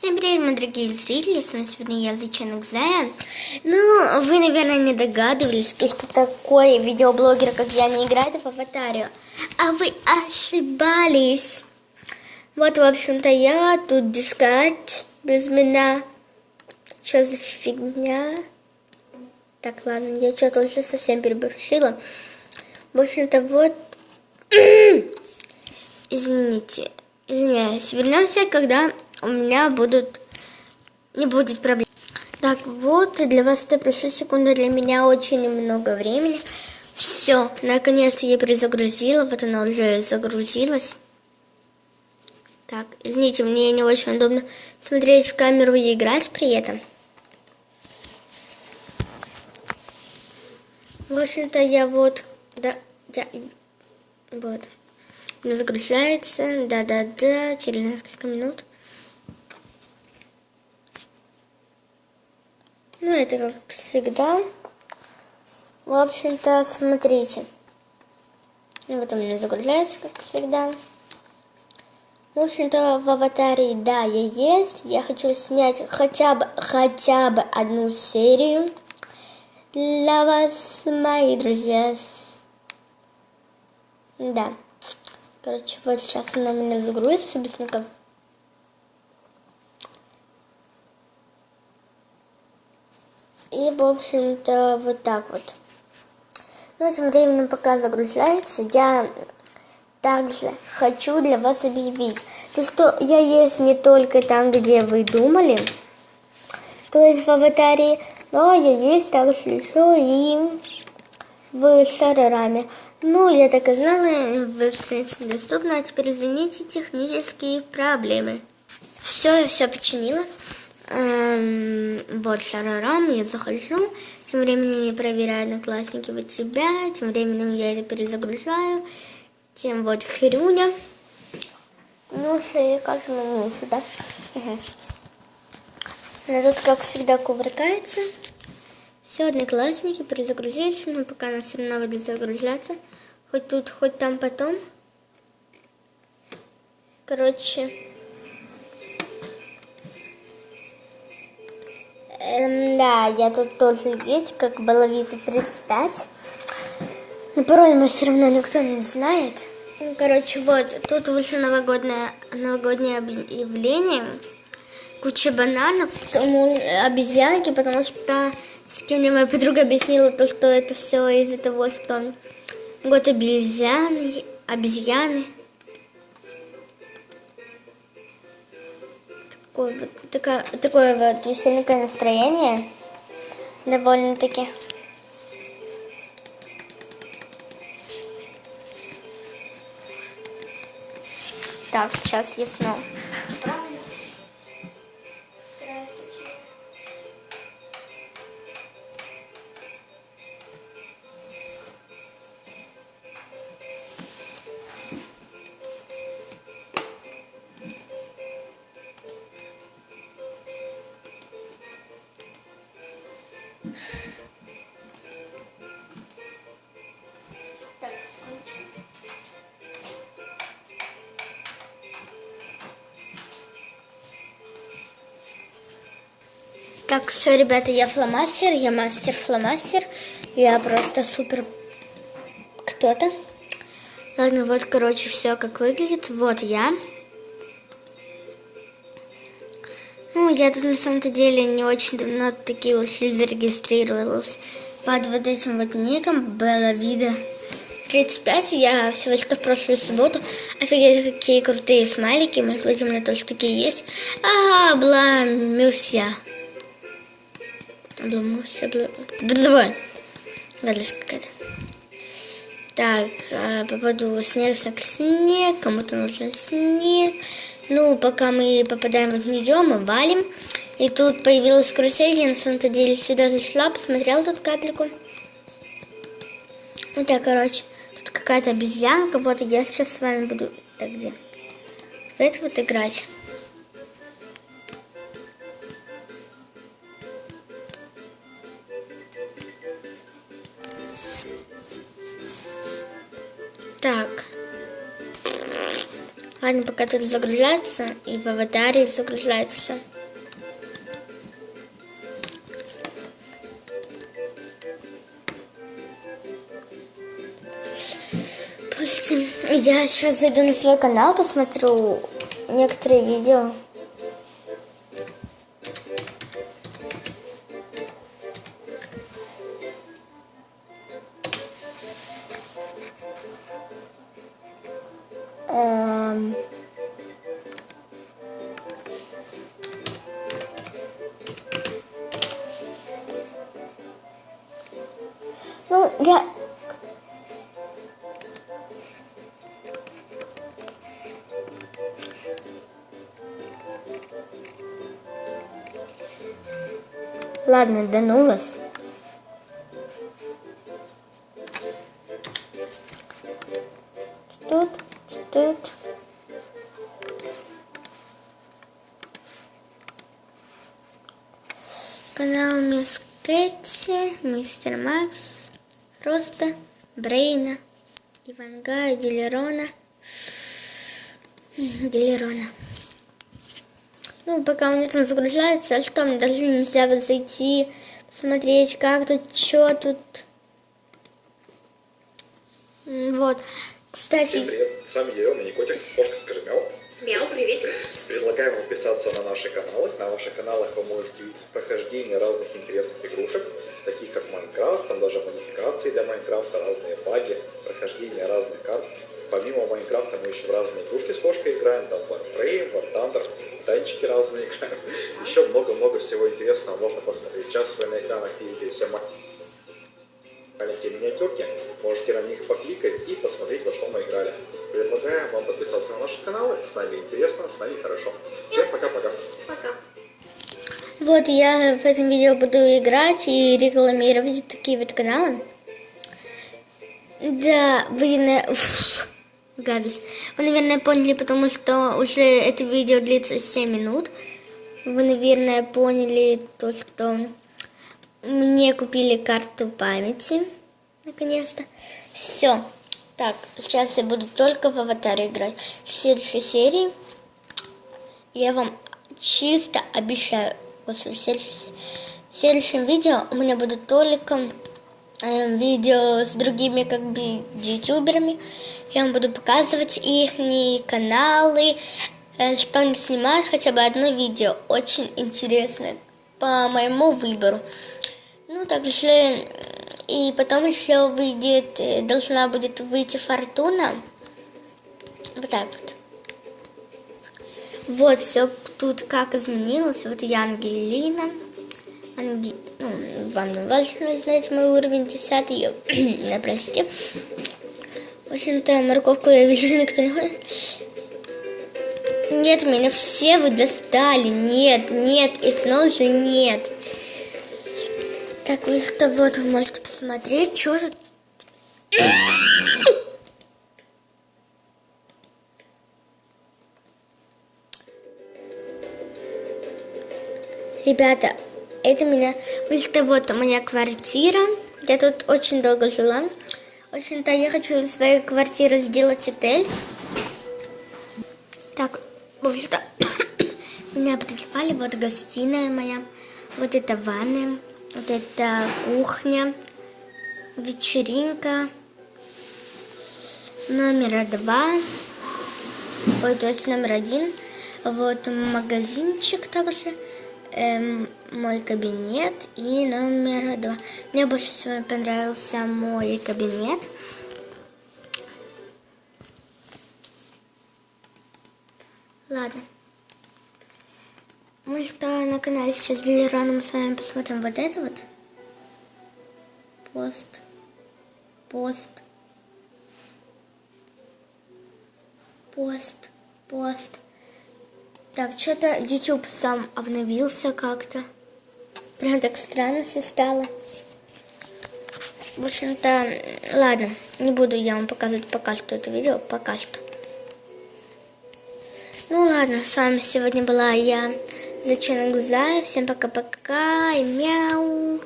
Всем привет, мои дорогие зрители, с вами сегодня я, Зайчонок Зая. Ну, вы, наверное, не догадывались, что такой видеоблогер, как я, не играет в аватарию. А вы ошибались. Вот, в общем-то, я тут дискать без меня. Что за фигня? Так, ладно, я что-то уже совсем переборщила. В общем-то, вот... Извините, извиняюсь. Вернемся, когда у меня будут не будет проблем. Так, вот для вас это прошла секунда, для меня очень много времени. Все, наконец-то я перезагрузила, вот она уже загрузилась. Так, извините, мне не очень удобно смотреть в камеру и играть при этом. В общем-то, я вот, да, я, вот, загружается, да-да-да, через несколько минут. Это как всегда. В общем-то, смотрите. Вот у меня загружается, как всегда. В общем-то, в аватаре, да, я есть. Я хочу снять хотя бы, хотя бы одну серию для вас, мои друзья. Да. Короче, вот сейчас она у меня загрузится быстренько. И, в общем-то, вот так вот. Ну, этим временем, пока загружается, я также хочу для вас объявить, то, что я есть не только там, где вы думали, то есть в аватаре, но я есть также еще и в Шарараме. Ну, я так и знала, веб-страница недоступна, а теперь извините, технические проблемы. Все, все починила. Эм, вот шарарам, я захожу, тем временем я проверяю одноклассники вот тебя, тем временем я это перезагружаю, тем вот хрюня. Ну, все, как же мы сюда. Угу. Она тут, как всегда, кувыркается. Все, одноклассники перезагрузились, но пока она все равно будет загружаться. Хоть тут, хоть там потом. Короче, Эм, да, я тут тоже есть, как Баловита 35. Но пароль мы все равно никто не знает. Ну, короче, вот, тут вышло новогоднее, новогоднее объявление. Куча бананов, потому, обезьянки, потому что с кем мне моя подруга объяснила то, что это все из-за того, что год обезьяны, обезьяны. Такое вот, веселенькое настроение. Довольно-таки. Так, сейчас я снова. Так, все, ребята, я фломастер, я мастер фломастер. Я просто супер кто-то. Ладно, вот, короче, все как выглядит. Вот я. Ну, я тут на самом-то деле не очень давно такие ушли зарегистрировалась под вот этим вот ником Белла Вида 35. Я всего лишь в прошлую субботу. Офигеть, какие крутые смайлики. Может быть, у меня тоже такие есть. А, бламюся. Бламюся, бла... Давай. Гадость какая-то. Так, а, попаду снег, снег, снег. Кому-то нужен снег. Ну, пока мы попадаем в нее, мы валим. И тут появилась карусель, я на самом-то деле сюда зашла, посмотрела тут капельку. Вот так, короче, тут какая-то обезьянка, вот я сейчас с вами буду, так где, в это вот играть. Так. Ладно, пока тут загружается, и в аватаре загружается. Допустим, я сейчас зайду на свой канал, посмотрю некоторые видео. Я... Ладно, да ну вас. Тут, тут. Канал Мисс Кэти, Мистер Макс, Роста, Брейна, Иванга, Делерона. Делерона. Ну, пока у меня там загружается, а что, мне даже нельзя вот зайти, посмотреть, как тут, что тут. Вот. Кстати, Всем привет, с вами Ерема Никотик, кошка скажи мяу. Приветик. Предлагаем подписаться на наши каналы. На ваших каналах вы можете видеть прохождение разных интересных игрушек, таких как Майнкрафт, там даже модификации для Майнкрафта, разные баги, прохождение разных карт. Помимо Майнкрафта мы еще в разные игрушки с кошкой играем, там Flat Frame, War Thunder, танчики разные играем. Еще много-много всего интересного можно посмотреть. Сейчас вы на экранах видите все маленькие миниатюрки, можете на них покликать и посмотреть, во что мы играли. Предлагаем вам подписаться на наши каналы, с нами интересно, с нами хорошо. Всем пока-пока. Пока. вот я в этом видео буду играть и рекламировать такие вот каналы. Да, вы, на... Гадость. Вы, наверное, поняли, потому что уже это видео длится 7 минут. Вы, наверное, поняли то, что мне купили карту памяти. Наконец-то. Все. Так, сейчас я буду только в аватаре играть. В следующей серии я вам чисто обещаю, после следующей в следующем видео у меня будут только э, видео с другими как бы ютуберами. Я вам буду показывать их каналы, э, что они снимают, хотя бы одно видео. Очень интересное по моему выбору. Ну, также и потом еще выйдет, э, должна будет выйти Фортуна. Вот так вот. Вот все тут как изменилось. Вот я Ангелина. Анги... Ну, вам не важно знать мой уровень 10. Я... да, простите. В общем-то, морковку я вижу, никто не ходит. Нет, меня все вы достали. Нет, нет, и снова же нет. Так, вы что, вот вы можете посмотреть, что же... Ребята, это меня... Это вот моя квартира. Я тут очень долго жила. В общем-то, я хочу из своей квартиры сделать отель. Так, в общем-то, меня призвали. Вот гостиная моя. Вот это ванная. Вот это кухня. Вечеринка. Номер два. Ой, то есть номер один. Вот магазинчик также. Эм, мой кабинет и номер два. Мне больше всего понравился мой кабинет. Ладно. Может, а, на канале сейчас для рано мы с вами посмотрим вот это вот. Пост. Пост. Пост. Пост. Так, что-то YouTube сам обновился как-то. Прям так странно все стало. В общем-то, ладно, не буду я вам показывать пока что это видео, пока что. Ну ладно, с вами сегодня была я, Зачем глаза. Всем пока-пока и мяу.